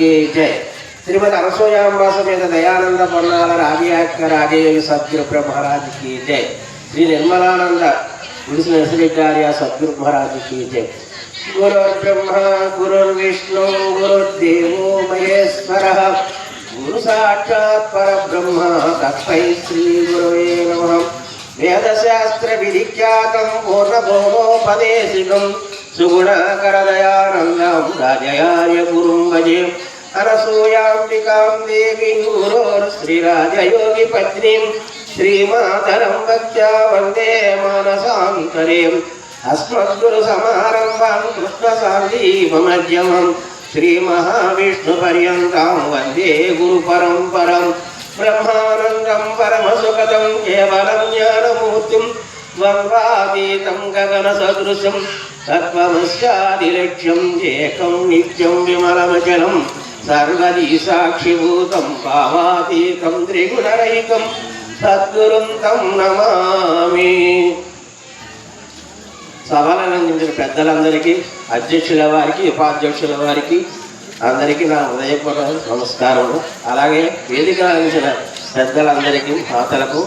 జయ శ్రీమతి అనసూయాంబా సమేత దయానంద పొన్నాల రాజయాక్క రాజయోగి సద్గురు బ్రహ్మరాజుకి జయ శ్రీ నిర్మలానంద గుడిసి నరసిరెడ్డార్య సద్గురు మహారాజుకి జయ గురుర్బ్రహ్మ గురుర్విష్ణు గురుర్దేవో మహేశ్వర. గురు సాక్షాత్ పరబ్రహ్మ తస్మై శ్రీ గురువే నమ. వేదశాస్త్ర విధిఖ్యాతం పూర్ణభూమోపదేశికం. సుగుణకరదయానందం రాజయాయ గురుం భజే అనసూయాంబికాం దేవీం గురోర్ శ్రీరాజయోగి పత్నీం శ్రీమాతరం భక్త్యా వందే మానసాంతరేం అస్మద్గురు సమారంభాం కృష్ణ సాందీపమధ్యమం శ్రీమహావిష్ణుపర్యంతం వందే గురు పరంపరం గగన సదృశం తత్వమస్యాదిలక్ష్యం ఏకం నిత్యం విమలమచలం సర్వదీ సాక్షిభూతం భావాతీతం త్రిగుణరహితం సద్గురుం తం నమామి సభలను అందించిన పెద్దలందరికీ అధ్యక్షుల వారికి ఉపాధ్యక్షుల వారికి అందరికీ నా హృదయపూర్వక నమస్కారము అలాగే వేదిక అందించిన పెద్దలందరికీ మాతలకు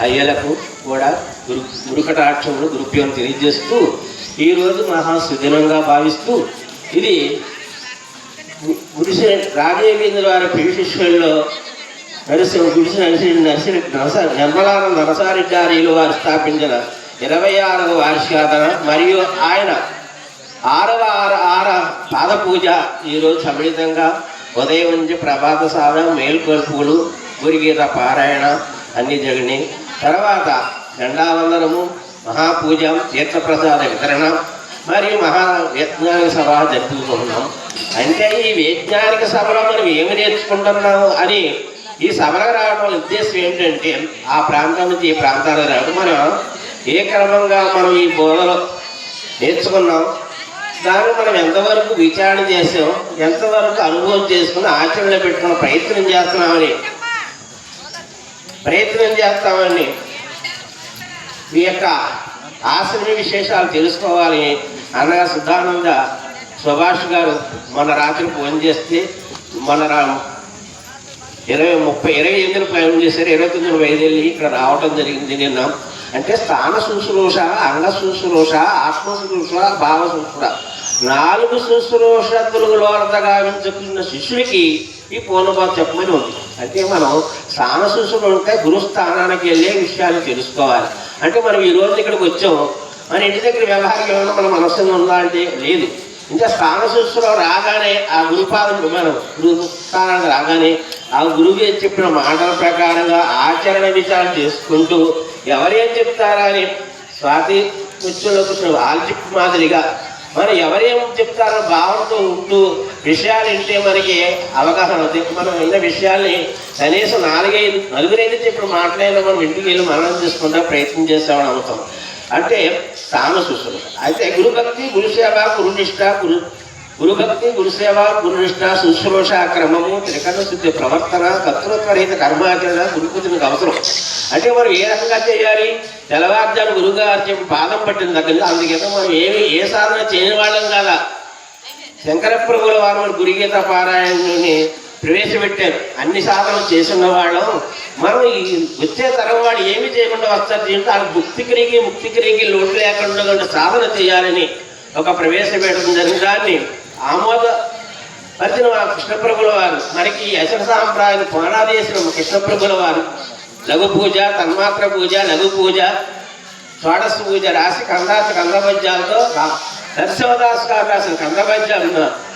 అయ్యలకు కూడా గురు గురుకటాక్షములు గురుప్యం తెలియజేస్తూ ఈరోజు మహాసుదినంగా భావిస్తూ ఇది గు- గుడిసె రాజేంద్ర వారి పిలిశిష్యుల్లో నరసింహ గుడిసె నరసింహ నరసింహ నరస నిర్మలానంద నరసారెడ్డారీలు వారు స్థాపించిన ఇరవై ఆరవ వార్షికాదన మరియు ఆయన ఆరవ ఆర ఆర పాద పూజ ఈరోజు సమిళితంగా ఉదయం నుంచి ప్రభాత సాధన మేల్కొల్పులు గురిగీత పారాయణ అన్ని జరిగినాయి తర్వాత జెండావందనము మహాపూజ తీర్థప్రసాద వితరణ మరియు మహా వైజ్ఞానిక సభ జరుపుకుంటున్నాం. అంటే ఈ వైజ్ఞానిక సభలో మనం ఏమి నేర్చుకుంటున్నాము అని ఈ సభలకు రావడం ఉద్దేశం ఏంటంటే ఆ ప్రాంతం నుంచి ఈ ప్రాంతాలకు రావడం. మనం ఏ క్రమంగా మనం ఈ బోధలో నేర్చుకున్నాం దాన్ని మనం ఎంతవరకు విచారణ చేసాం ఎంతవరకు అనుభవం చేసుకుని ఆచరణలో పెట్టుకున్న ప్రయత్నం చేస్తున్నామని ప్రయత్నం చేస్తామని ఈ యొక్క ఆశ్రమ విశేషాలు తెలుసుకోవాలి అనగా సిద్ధానంద సుభాష్ గారు మన రాత్రి ఫోన్ చేస్తే మన రా ఇరవై ముప్పై ఇరవై ఎనిమిదిని ప్రయాణం చేశారు ఇరవై తొమ్మిది బయలుదేరి ఇక్కడ రావటం జరిగింది నిన్న. అంటే స్థాన శుశ్రూష అంగ శుశ్రూష ఆత్మ శుశ్రూష భావ శుశ్రూష. నాలుగు శుశ్రూషతులలో గావించుకున్న శిష్యుడికి ఈ పూర్ణబాబు చెప్పమని ఉంది. అంటే మనం స్థాన శుశ్రూష ఉంటే గురుస్థానానికి వెళ్ళే విషయాలు తెలుసుకోవాలి. అంటే మనం ఈ రోజు ఇక్కడికి వచ్చాం. మన ఇంటి దగ్గర వ్యవహారం ఏమైనా మన మనస్సులో ఉందా అంటే లేదు. ఇంకా స్థాన శుశ్రూష రాగానే ఆ గురుపాదం మనం గురు స్థానానికి రాగానే ఆ గురువు చెప్పిన మాటల ప్రకారంగా ఆచరణ విచారణ చేసుకుంటూ ఎవరేం చెప్తారా అని స్వాతి కూర్చోలో ఆల్జిప్ మాదిరిగా మనం ఎవరేం చెప్తారో భావంతో ఉంటూ విషయాలు వింటే మనకి అవగాహన అవుతుంది మనం విన్న విషయాల్ని కనీసం నాలుగైదు నలుగురైదు ఇప్పుడు మాట్లాడిన మనం ఇంటికి వెళ్ళి మనం చేసుకుంటా ప్రయత్నం చేస్తామని అవుతాం అంటే స్థాన శుశ్రూష అయితే గురుభక్తి గురుసేవ గురునిష్ట గురు గురుభక్తి గురుసేవ గురునిష్ట శుశ్రూష క్రమము త్రికరణ శుద్ధి ప్రవర్తన కర్తృత్వరహిత కర్మాచరణ గురుపూజనకు అవసరం. అంటే మనం ఏ రకంగా చేయాలి? తెల్లవారుజాను గురుగారు చెప్పి పాదం పట్టిన దగ్గర నుంచి అందుకే మనం ఏమి ఏ సాధన చేయని వాళ్ళం కాదా? శంకర ప్రభుల వారు గురుగీత పారాయణని ప్రవేశపెట్టారు. అన్ని సాధనలు చేసిన వాళ్ళం మనం ఈ వచ్చే తరం వాడు ఏమి చేయకుండా వస్తారు దీంట్లో. ఆ ముక్తికిరికి ముక్తికిరికి లోటు లేకుండా సాధన చేయాలని ఒక ప్రవేశపెట్టడం జరిగిన దాన్ని ఆమోద పరిచిన మన కృష్ణప్రభుల వారు మనకి యశన సాంప్రదాయం పునరాదేశం కృష్ణప్రభుల వారు. లఘు పూజ తన్మాత్ర పూజ లఘు పూజ షోడశ పూజ రాసి కందాత కందపద్యాలతో నరసింహదాస్ గారు రాసిన కందపద్యాలు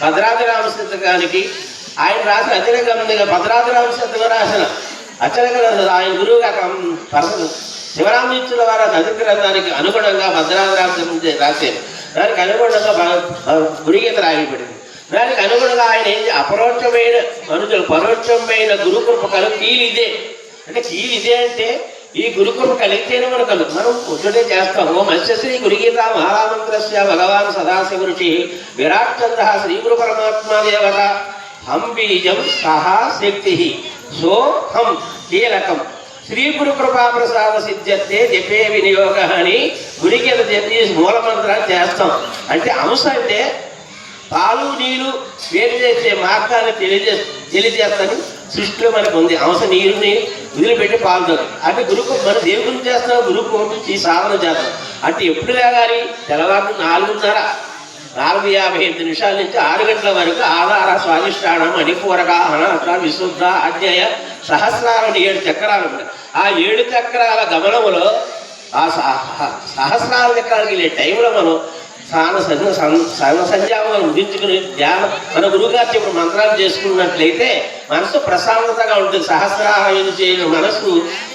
భద్రాద్రి రామశతకానికి ఆయన రాసిన అచలగంగా భద్రాద్రి రామశతకం రాసిన అచలగ ఆయన గురువుగా కం- పరమ శివరామనిత్యుల వారి నది గ్రంథానికి అనుగుణంగా భద్రాద్రి రామచంద్ర రాశారు. దానికి అనుగుణంగా భ- గురుగీత రాయబడింది. దానికి అనుగుణంగా ఆయన ఏం అపరోక్షమైన మనుషులు పరోక్షమైన గురుకృప కలు కీలు ఇదే అంటే కీలు ఇదే అంటే ఈ గురుకృప కలిగితేనే మనకు మనం పురుషుడే చేస్తాం. ఓ మత్స్యశ్రీ గురుగీత మహామంత్రస్య భగవాన్ సదాశివ ఋషి విరాట్ చంద్ర శ్రీ గురు పరమాత్మ దేవత. హం బీజం సహా శక్తి. సో హం కీలకం. శ్రీ గురు కృపాప్రసాద సిద్ధ్యతే జపే వినియోగ అని గుడికి చెప్పి మూల మంత్రాన్ని చేస్తాం. అంటే అంశ అంటే పాలు నీరు వేరు చేసే మార్గాన్ని తెలియజే తెలియజేస్తాను. సృష్టిలో మనకు ఉంది అంశ నీరుని వదిలిపెట్టి పాల్గొను అంటే గురుకు మన దేవుడు చేస్తాం గురుకు ఈ సాధన చేస్తాం అంటే ఎప్పుడు లేగాలి తెల్లవారు నాలుగున్నర. నాలుగు యాభై ఎనిమిది నిమిషాల నుంచి ఆరు గంటల వరకు ఆధార స్వాధిష్టానం అణిపూరక అనాథ విశుద్ధ అధ్యాయ సహస్రాలు ఏడు చక్రాలు ఆ ఏడు చక్రాల గమనములో ఆ సహ- సహస్రాల చక్రాలకి వెళ్ళే టైంలో మనం స్నాన సంధ్య స్నాన సంధ్యామం ముగించుకుని ధ్యానం మన గురువుగారి చెప్పిన మంత్రాలు చేసుకున్నట్లయితే మనసు ప్రశాంతతగా ఉంటుంది. సహస్రారం చేయని మనసు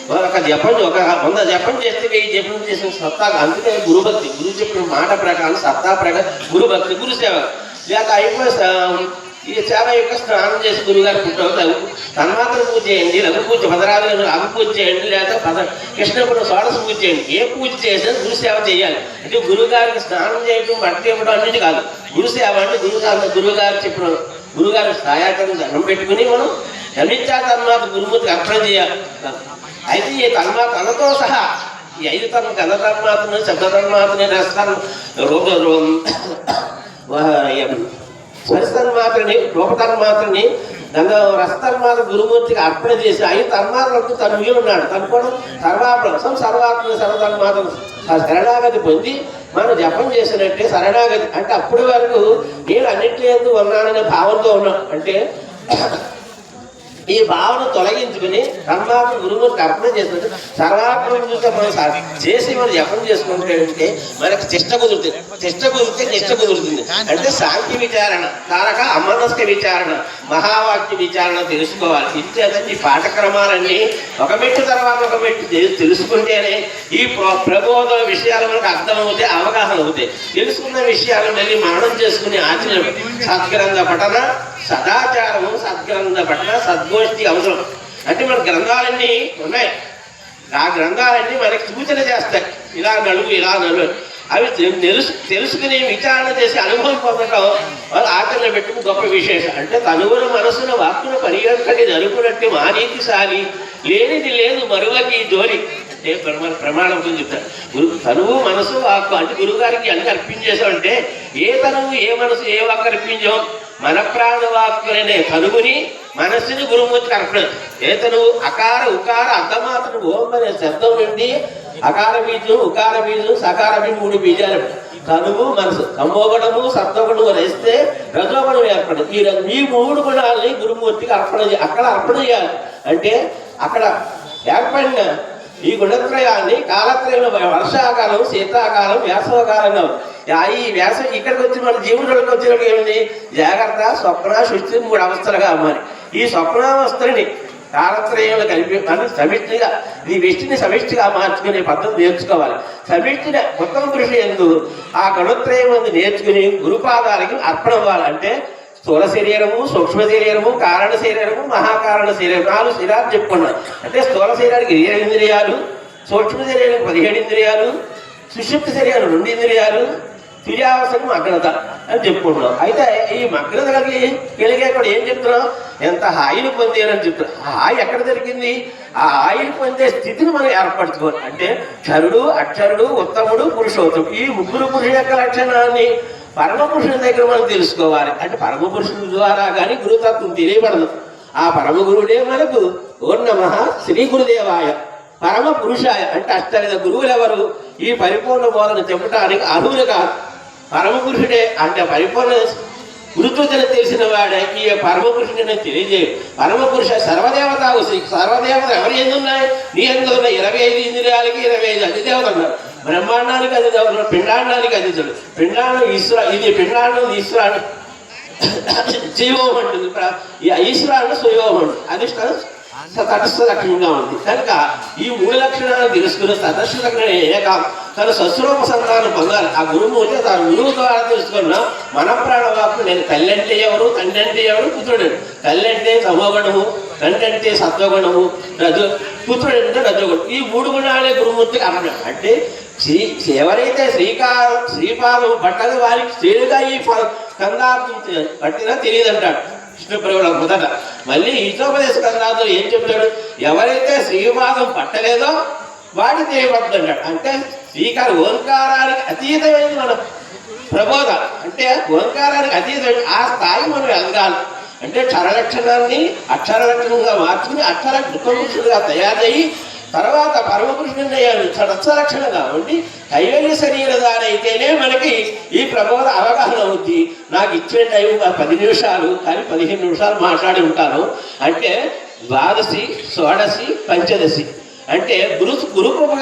ఒక జపం ఒక వంద జపం చేస్తే వెయ్యి జపం చేసిన సత్తా. అందుకే గురుభక్తి గురువు చెప్పిన మాట ప్రకారం సత్తా ప్రకారం గురుభక్తి గురుసేవ. లేక అయిపోయి ఈ సేవ యొక్క స్నానం చేసి గురుగారు పుట్టిన తన్మాత్ర పూజ చేయండి లఘు పూజ పదరాలు లఘు పూజ చేయండి లేదా పద కృష్ణపురం షోడశ పూజ చేయండి. ఏ పూజ చేసినా గురు సేవ చేయాలి. అంటే గురుగారికి స్నానం చేయడం బట్టి ఇవ్వడం అన్నిటి కాదు. గురు సేవ అంటే గురుగారు గురుగారు చెప్పిన గురుగారు స్థాయాకరణ దండం పెట్టుకుని మనం గమించా తన్మాత గురుమూర్తికి అర్పణ చేయాలి. అయితే ఈ తన్మాత తనతో సహా ఈ ఐదు తన గణ తన్మాతను శబ్ద తన్మాతని రసాన్ని రూప స్వరస్తన్మాత్రని రూపతన్మాత్రని గంగ రసతన్మాత గురుమూర్తికి అర్పణ చేసి ఐదు తన్మాతలకు తను ఉన్నాడు. తను కూడా సర్వాప్రసం సర్వాత్మ సర్వతన్మాత్ర శరణాగతి పొంది మనం జపం చేసినట్టే శరణాగతి. అంటే అప్పటి వరకు నేను అన్నింటి ఎందుకు ఉన్నాననే భావంతో ఉన్నాను అంటే ఈ భావన తొలగించుకుని తన్మాత్ర గురువు అర్పణ చేస్తుంటే సర్వాత్మ చూస్తే మనం చేసి మనం జపం చేసుకుంటే మనకు చిష్ట తిష్ట కుదురుతుంది. తిష్ట కుదిరితే నిష్ట కుదురుతుంది. అంటే శాంతి విచారణ కారక అమనస్క విచారణ మహావాక్య విచారణ తెలుసుకోవాలి. ఇంతేదండి పాఠక్రమాలన్నీ ఒక మెట్టు తర్వాత ఒక మెట్టు తెలుసుకుంటేనే ఈ ప్రబోధ విషయాలు మనకు అర్థమవుతాయి అవగాహన అవుతాయి. తెలుసుకున్న విషయాలు మళ్ళీ మననం చేసుకుని ఆచరణ. సత్గ్రంథ పఠన సదాచారము సద్గ్రంథ పఠన సద్గోష్ఠి అవసరం. అంటే మన గ్రంథాలన్నీ ఉన్నాయి. ఆ గ్రంథాలన్నీ మనకి సూచన చేస్తాయి. ఇలా నడువు ఇలా నడువు అవి తెలుసు తెలుసుకుని విచారణ చేసి అనుభవం పొందడం వాళ్ళు ఆచరణ పెట్టుకు గొప్ప విశేషం. అంటే తనువున మనసున వాక్కున పరిగణకటి జరుగునట్టు మానీతి సారి. లేనిది లేదు మరువకి జోలి అంటే ప్రమాణ ప్రమాణం గురించి చెప్తారు. గురు తనువు మనసు వాక్కు. అంటే గురుగారికి అన్ని అర్పించేసామంటే ఏ తనువు ఏ మనసు ఏ వాక్కు అర్పించాం? మన ప్రాణ కనుగొని మనస్సుని గురుమూర్తికి అర్పణ. ఏతను అకార ఉకార అర్ధమాత్రం ఓం అనే శబ్దం నుండి అకార బీజం ఉకార బీజం సకార బీజం మూడు బీజాలు. తనువు మనసు. తమోగుణము సప్తగుణము వేస్తే రజోగుణం ఏర్పడదు. ఈ ఈ మూడు గుణాలని గురుమూర్తికి అర్పణ అక్కడ అర్పణ చేయాలి. అంటే అక్కడ ఏర్పడిన ఈ గుణత్రయాన్ని కాలత్రయంలో వర్షాకాలం శీతాకాలం వేసవకాలం ఈ వేసవి ఇక్కడికి వచ్చి మన జీవుడికి వచ్చినప్పుడు ఏమిటి జాగ్రత్త స్వప్న సృష్టి మూడు అవస్థలుగా అమ్మాలి ఈ స్వప్నావస్థని కాలత్రయంలో కలిపి మనం సమిష్టిగా ఈ విష్టిని సమిష్టిగా మార్చుకునే పద్ధతి నేర్చుకోవాలి. సమిష్టిని ఉత్తమ కృషి ఎందు ఆ గణత్రయం మంది నేర్చుకుని గురుపాదాలకి అర్పణ అవ్వాలంటే స్థూల శరీరము సూక్ష్మ శరీరము కారణ శరీరము మహాకారణ శరీరం నాలుగు శరీరాలు చెప్పుకున్నాం. అంటే స్థూల శరీరానికి ఇరవై ఇంద్రియాలు? సూక్ష్మ శరీరానికి పదిహేడు ఇంద్రియాలు సుషుప్త శరీరాలు రెండు ఇంద్రియాలు తుర్యావసరం మగ్నత అని చెప్పుకుంటున్నాం అయితే ఈ మగ్నత కలిగి కలిగే కూడా ఏం చెప్తున్నాం? ఎంత హాయిని పొందారని చెప్తున్నాం. ఆ హాయి ఎక్కడ దొరికింది? ఆ హాయిని పొందే స్థితిని మనం ఏర్పరచుకోవాలి. అంటే క్షరుడు అక్షరుడు ఉత్తముడు పురుషోత్తముడు. ఈ ముగ్గురు పురుష యొక్క లక్షణాన్ని పరమ పురుషుని దగ్గర మనం తెలుసుకోవాలి. అంటే పరమ పురుషుని ద్వారా కానీ గురుతత్వం తెలియబడదు. ఆ పరమ గురువుడే మనకు ఓర్ణమ శ్రీ గురుదేవాయ పరమ పురుషాయ. అంటే అష్టవిధ గురువులు ఎవరు ఈ పరిపూర్ణ బోధన చెప్పడానికి అర్హులు కాదు. పరమ పురుషుడే అంటే పరిపూర్ణ గురుత్వతను తెలిసిన వాడే. ఈ పరమ పురుషుడిని తెలియజేయ. పరమ పురుష సర్వదేవత సర్వదేవత ఎవరు ఎందున్నాయి నీ ఎందు ఇరవై ఐదు ఇంద్రియాలకి ఇరవై ఐదు అధిదేవత ఉన్నారు. బ్రహ్మాండానికి అధిదేవత పిండాండానికి అధితుడు పిండాండం ఈశ్వర ఇది పిండాండం ఈశ్వరాన్ని జీవం అంటుంది ప్ర- ఈ ఈశ్వరాన్ని సుయోగం అంటుంది అధిష్టానం తటస్థ లక్షణంగా ఉంది. కనుక ఈ మూడు లక్షణాలను తెలుసుకుని తటస్థ లక్షణం ఏక తన సస్వరూప సంతానం పొందాలి. ఆ గురువు అయితే తన గురువు ద్వారా తెలుసుకున్న మన ప్రాణవాకు నేను తల్లి అంటే ఎవరు? తండ్రి అంటే ఎవరు? పుత్రుడు. తల్లి అంటే సమగుణము తండ్రి అంటే సత్వగుణము రజు పుత్రుడు అంటే రజోగుణం. ఈ మూడు గుణాలే గురుమూర్తికి అర్థం అంటే శ్రీ ఎవరైతే శ్రీకారం శ్రీపాదం బట్టలు వారికి చేరుగా ఈ ఫ- కందార్థం పట్టినా తెలియదు అంటాడు కృష్ణప్రభుల మొదట. మళ్ళీ ఈశోపదేశ కందార్థం ఏం చెప్తాడు? ఎవరైతే శ్రీపాదం పట్టలేదో వాడి చేయబడుతుంటాడు అంటే శ్రీకారు ఓంకారానికి అతీతమైంది మనం ప్రబోధ. అంటే ఓంకారానికి అతీతమైన ఆ స్థాయి మనం ఎదగాలి. అంటే క్షరలక్షణాన్ని అక్షరలక్షణంగా మార్చుకుని అక్షర కృతపురుషుడుగా తయారయ్యి తర్వాత పరమపురుషుడిని అయ్యాడు షడక్షలక్షణంగా ఉండి కైవల్య శరీరదానైతేనే అయితేనే మనకి ఈ ప్రబోధ అవగాహన అవుద్ది. నాకు ఇచ్చే టైం పది నిమిషాలు కానీ పదిహేను నిమిషాలు మాట్లాడి ఉంటాను. అంటే ద్వాదశి షోడశి పంచదశి. అంటే గురు గురు కృప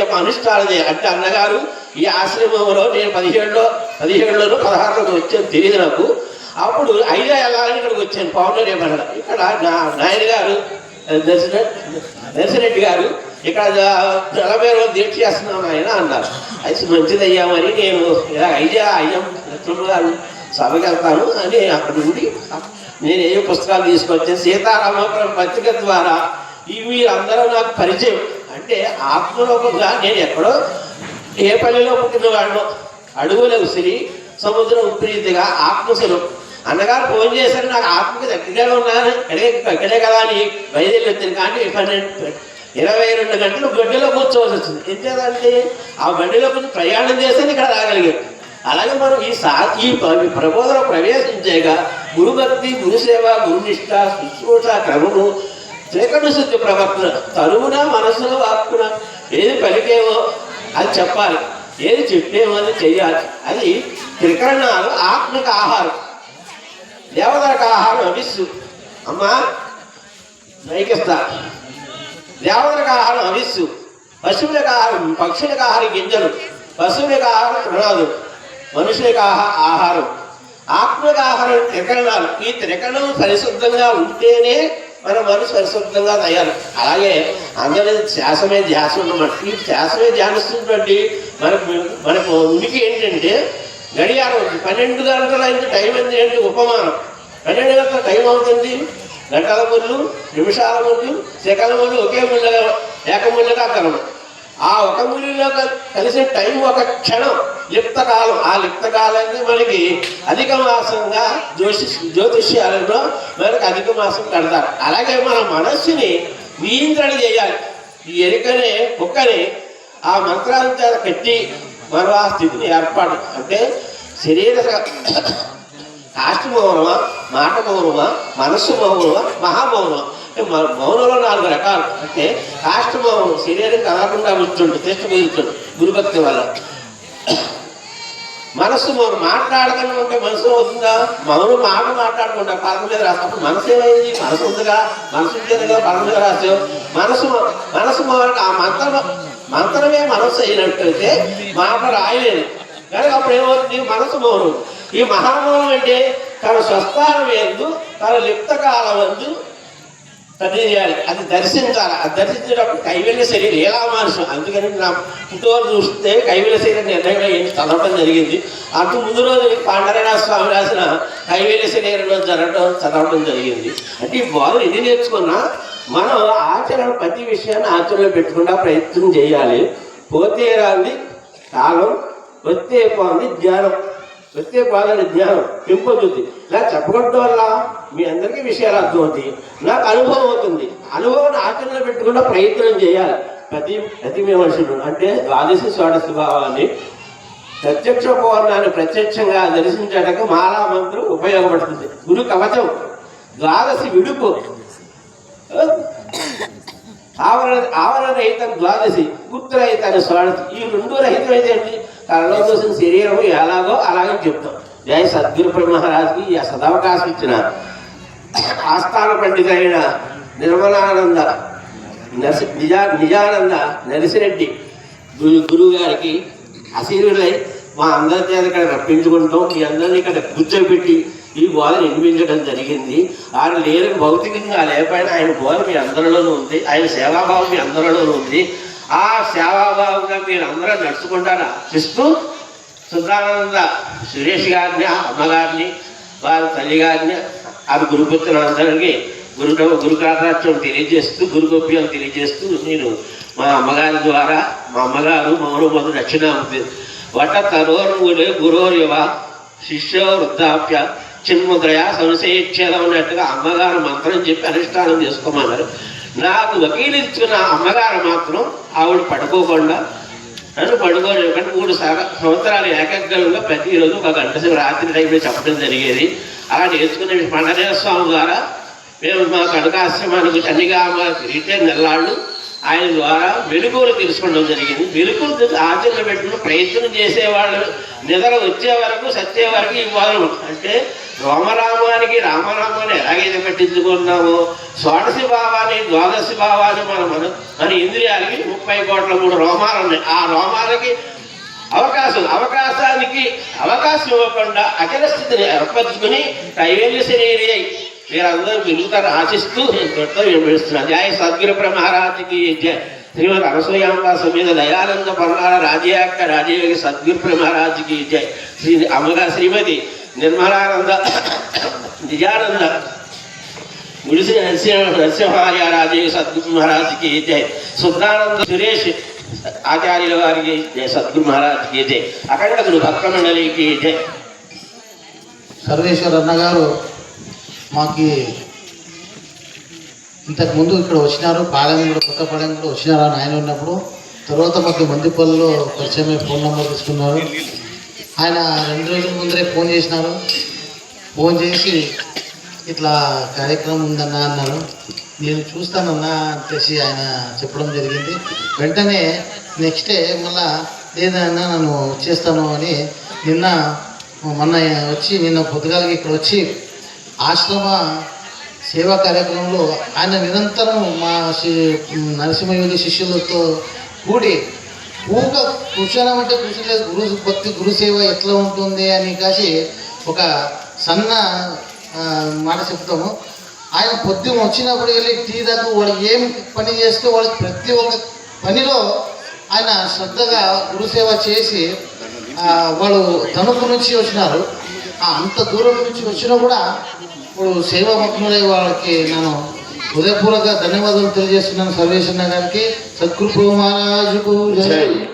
చెప్ప అనుష్ఠానం అంటే అన్నగారు ఈ ఆశ్రమంలో నేను పదిహేడులో పదిహేడులోనూ పదహారులోకి వచ్చాను తెలియదు నాకు. అప్పుడు ఐదో వెళ్ళాలని ఇక్కడికి వచ్చాను పౌర్ణమి ఇక్కడ నా నాయనగారు గారు గారు ఇక్కడ నలభై రోజులు దీక్ష చేస్తున్నాం ఆయన అన్నారు. అయితే మంచిదయ్యా మరి నేను ఇలా అయ్యా అయ్యాం మిత్రులు గారు సభకి వెళ్తాను అని అక్కడ ఉండి నేను ఏ పుస్తకాలు తీసుకొచ్చాను. సీతారామపురం పత్రిక ద్వారా ఇవి అందరూ నాకు పరిచయం. అంటే ఆత్మలోపంగా నేను ఎక్కడో ఏ పల్లెలో పుట్టినవాడు అడుగుల ఉసిరి సముద్రం ఉప్రీతిగా ఆత్మస్వరూపం. అన్నగారు ఫోన్ చేశారు నాకు ఆత్మకి దగ్గరగా ఉన్నాను ఇక్కడే ఇక్కడే కదా అని బయలుదేరి వచ్చింది. కానీ పన్నెండు ఇరవై రెండు గంటలు గడ్డిలో కూర్చోవలసి వచ్చింది. ఏం చేయాలంటే ఆ బండిలో కొంచెం ప్రయాణం చేస్తే ఇక్కడ రాగలిగారు అలాగే మనం ఈ సా ఈ ప్రబోధన ప్రవేశించాక గురుభక్తి గురుసేవ గురునిష్ట శుశ్రూష క్రమము త్రికట శుద్ధి ప్రవర్తన తరువున మనసులో వాక్కున ఏది పలికేమో అది చెప్పాలి. ఏది చెప్పేమో అది చెయ్యాలి. అది త్రికరణాలు ఆత్మిక ఆహారం. దేవతలకు ఆహారం అవిస్సు అమ్మా. నైకిస్తా దేవతలకు ఆహారం అవిస్సు పశువులకు ఆహారం పక్షులకు ఆహారం గింజలు పశువులకు ఆహారం తృణాలు మనుషులకు ఆహా ఆహారం. ఆత్మకు ఆహారం త్రికరణాలు. ఈ త్రికరణం పరిశుద్ధంగా ఉంటేనే మన మనసు పరిశుద్ధంగా తయారు. అలాగే అందరి శ్వాసమే ధ్యాస ఉన్నమాట. ఈ శ్వాసమే ధ్యానిస్తున్నటువంటి మనకు మనకు ఉనికి ఏంటంటే గడియారం ఉంది. పన్నెండు గంటల అయింది టైం ఏంటి ఏంటి ఉపమానం? పన్నెండు గంటల టైం అవుతుంది. గంటల ముళ్ళు నిమిషాల ముళ్ళు సెకల ముళ్ళు ఒకే ముళ్ళగా ఏకముళ్ళగా కలవు. ఆ ఒక ముళ్ళలో కల్- కలిసిన టైం ఒక క్షణం లిప్త కాలం. ఆ లిప్తకాలాన్ని మనకి అధిక మాసంగా జ్యోతి జ్యోతిష్యాలలో మనకి అధిక మాసం కడతారు. అలాగే మన మనస్సుని నియంత్రణ చేయాలి. ఈ ఎరుకనే కుక్కని ఆ మంత్రాలను చేత కట్టి మనం ఆ స్థితిని ఏర్పాటు. అంటే శరీర కాష్ట మౌనమా మాట మౌనమా మనస్సు మౌనమా మహామౌనమా అంటే మౌనంలో నాలుగు రకాలు. అంటే కాష్ట మౌనం శరీరం కదలకుండా కూర్చుంటు తెష్ట కూర్చుంటు గురుభక్తి వల్ల. మనస్సు మనం మాట్లాడకుండా ఉంటే మనసు అవుతుందా మౌనం మాట మాట్లాడకుండా పదం మీద రాసినప్పుడు మనసు ఏమైంది? మనసు ఉందిగా? మనసు ఉంటేనే కదా మీద రాసావు మనసు మనసు మౌనం ఆ మంత్రం మంత్రమే మనసు అయినట్టయితే మాట రాయలేదు. కనుక అప్పుడు ఏమవుతుంది? మనసు మౌనం ఈ మహామౌనం అంటే తన స్వస్థానం ఎందు తన లిప్త కాలం ఎందు చేయాలి అది దర్శించాలి. అది దర్శించేటప్పుడు కైవల్య శరీరం ఎలా మానసం అందుకని నా పుట్టుకోలు చూస్తే కైవల్య శరీరం నిర్ణయంగా ఏం చదవడం జరిగింది. అటు ముందు రోజు పాండరనాథ స్వామి రాసిన కైవల్య శరీరంలో జరగడం చదవడం జరిగింది. అంటే ఈ బాధలు ఇది నేర్చుకున్నా మనం ఆచరణ ప్రతి విషయాన్ని ఆచరణలో పెట్టుకుండా ప్రయత్నం చేయాలి. పోతే రాంది కాలం వస్తే పోంది జ్ఞానం. వస్తే పోదండి జ్ఞానం. పెంపొందుతుంది ఇలా చెప్పడం వల్ల మీ అందరికీ విషయాలు అర్థమవుతాయి. నాకు అనుభవం అవుతుంది. అనుభవాన్ని ఆచరణలో పెట్టుకుండా ప్రయత్నం చేయాలి. ప్రతి ప్రతి విమర్శలు అంటే ద్వాదశ షోడశ భావాన్ని ప్రత్యక్ష పౌర్ణాన్ని ప్రత్యక్షంగా దర్శించడానికి మాలా మంత్రం ఉపయోగపడుతుంది. గురు కవచం ద్వాదశి విడుపు. ఆవరణ ఆవరణ రహితం ద్వాదశి గుర్తురహితాన్ని స్వాడసి ఈ రెండు రహితం అయితే ఏంటి? కళ్ళలో చూసిన శరీరం ఎలాగో అలాగే చెప్తాం. జయ సద్గురు బ్రహ్మ మహారాజ్కి ఈ సదవకాశం ఇచ్చిన ఆస్థాన అయిన నిర్మలానంద నరసి నిజా నిజానంద నరసిరెడ్డి గురు గురువు గారికి అసీనులై మా అందరి చేత ఇక్కడ రప్పించుకుంటాం మీ అందరినీ ఇక్కడ కూర్చోబెట్టి ఈ బోధన వినిపించడం జరిగింది. ఆయన లేని భౌతికంగా లేకపోయినా ఆయన బోధ మీ అందరిలోనూ ఉంది. ఆయన సేవాభావం మీ అందరిలోనూ ఉంది. ఆ సేవాభావంగా మీరు అందరూ నడుచుకుంటారా? ఇస్తూ సుందానంద సురేష్ గారిని అమ్మగారిని వారి తల్లిగారిని అది ఆమె గురుపుత్రులందరికీ గురు గురు గురుకారాత్యం తెలియజేస్తూ గురు గోప్యం తెలియజేస్తూ నేను మా అమ్మగారి ద్వారా మా అమ్మగారు మౌనమధు దక్షిణామూర్తి వట తరోరుగులే గురోర్యవ శిష్యో వృద్ధాప్య చిన్ముద్రయ సంశయచ్ఛేదం అన్నట్టుగా అమ్మగారు మంత్రం చెప్పి అనుష్ఠానం చేసుకోమన్నారు. నాకు వకీలిచ్చిన అమ్మగారు మాత్రం ఆవిడ పడుకోకుండా అని పడుకోని ఎందుకంటే మూడు సంవత్సరాలు ఏకగ్రంగా ప్రతిరోజు ఒక గంట సేపు రాత్రి టైంలో చెప్పడం జరిగేది. అలా నేర్చుకునే పండరేశ్వర స్వామి ద్వారా మేము మా కనకాశ్రమానికి చండిగామ రిటైర్ నెల్లాళ్ళు ఆయన ద్వారా వెలుగులు తెలుసుకోవడం జరిగింది. వెలుగులు ఆచరణ పెట్టుకుని ప్రయత్నం చేసేవాళ్ళు నిద్ర వచ్చే వరకు సత్య వరకు ఇవ్వాలి అంటే రోమరామానికి రామరామాన్ని ఎలాగైతే పట్టించుకున్నామో షోడశి భావాన్ని ద్వాదశి భావాన్ని మన మన మన ఇంద్రియాలకి ముప్పై కోట్ల మూడు రోమాలు ఉన్నాయి. ఆ రోమాలకి అవకాశం అవకాశానికి అవకాశం ఇవ్వకుండా అచల స్థితిని ఏర్పరచుకుని కైవేల్య శరీరి అయి మీరందరూ వెలుగుతారు ఆశిస్తూ ఇంతటితో వినిపిస్తున్నా జయ సద్గురు మహారాజుకి జయ. శ్రీమద్ అనసూయాంబ సమేత దయానంద పర్ణాల రాజయాక్క రాజయోగి సద్గురు మహారాజుకి జయ. శ్రీ అమ్మగా శ్రీమతి నిర్మలానంద నిజానంద ముడిసి నరసింహ నరసింహార్య రాజయోగి సద్గురు మహారాజుకి జయ సుద్ధానంద సురేష్ ఆచార్యుల వారికి జయ సద్గురు మహారాజుకి జయ అఖండ గురు భక్త మండలికి జయ సర్వేశ్వర్ అన్న గారు మాకి ఇంతకు ముందు ఇక్కడ వచ్చినారు పాలెం కూడా కొత్త కూడా వచ్చినారు ఆయన ఉన్నప్పుడు. తర్వాత మాకు మందిపల్లిలో పరిచయమై ఫోన్ నెంబర్ తీసుకున్నారు. ఆయన రెండు రోజుల ముందరే ఫోన్ చేసినారు. ఫోన్ చేసి ఇట్లా కార్యక్రమం ఉందన్నా అన్నారు. నేను చూస్తానన్నా చెప్పేసి ఆయన చెప్పడం జరిగింది. వెంటనే నెక్స్ట్ డే మళ్ళా లేదన్నా నన్ను చేస్తాను అని నిన్న మొన్న వచ్చి నిన్న పొద్దుగాలకి ఇక్కడ వచ్చి ఆశ్రమ సేవా కార్యక్రమంలో ఆయన నిరంతరం మా నరసింహయోగి శిష్యులతో కూడి ఊక కూర్చోనమంటే కూర్చోలేదు. గురు భక్తి గురు సేవ ఎట్లా ఉంటుంది అని కాసి ఒక సన్న మాట చెప్తాము. ఆయన పొద్దున వచ్చినప్పుడు వెళ్ళి టీ దాకా వాడు ఏం పని చేస్తే వాళ్ళకి ప్రతి ఒక్క పనిలో ఆయన శ్రద్ధగా గురుసేవ చేసి వాళ్ళు తణుకు నుంచి వచ్చినారు. అంత దూరం నుంచి వచ్చినా కూడా ఇప్పుడు సేవ భక్తులై వాళ్ళకి నేను హృదయపూర్వక ధన్యవాదాలు తెలియజేస్తున్నాను సర్వేశ్వర గారికి. సద్గురు మహారాజుకు జై.